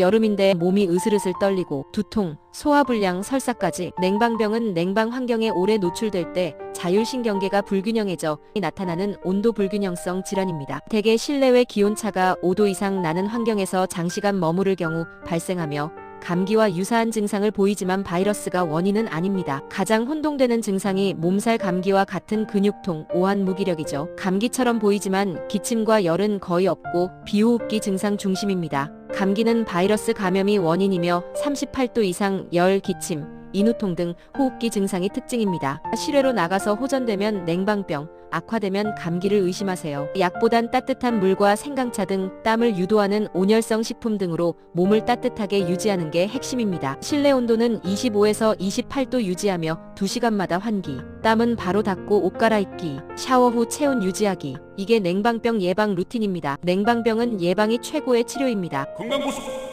여름인데 몸이 으슬으슬 떨리고 두통, 소화불량, 설사까지 냉방병은 냉방 환경에 오래 노출될 때 자율신경계가 불균형해져 나타나는 온도 불균형성 질환입니다. 대개 실내외 기온차가 5도 이상 나는 환경에서 장시간 머무를 경우 발생하며 감기와 유사한 증상을 보이지만 바이러스가 원인은 아닙니다. 가장 혼동되는 증상이 몸살 감기와 같은 근육통, 오한 무기력이죠. 감기처럼 보이지만 기침과 열은 거의 없고 비호흡기 증상 중심입니다. 감기는 바이러스 감염이 원인이며 38도 이상 열, 기침, 인후통 등 호흡기 증상이 특징입니다. 실외로 나가서 호전되면 냉방병, 악화되면 감기를 의심하세요. 약보단 따뜻한 물과 생강차 등 땀을 유도하는 온열성 식품 등으로 몸을 따뜻하게 유지하는 게 핵심입니다. 실내 온도는 25에서 28도 유지하며 2시간마다 환기, 땀은 바로 닦고 옷 갈아입기, 샤워 후 체온 유지하기. 이게 냉방병 예방 루틴입니다. 냉방병은 예방이 최고의 치료입니다. 건강보수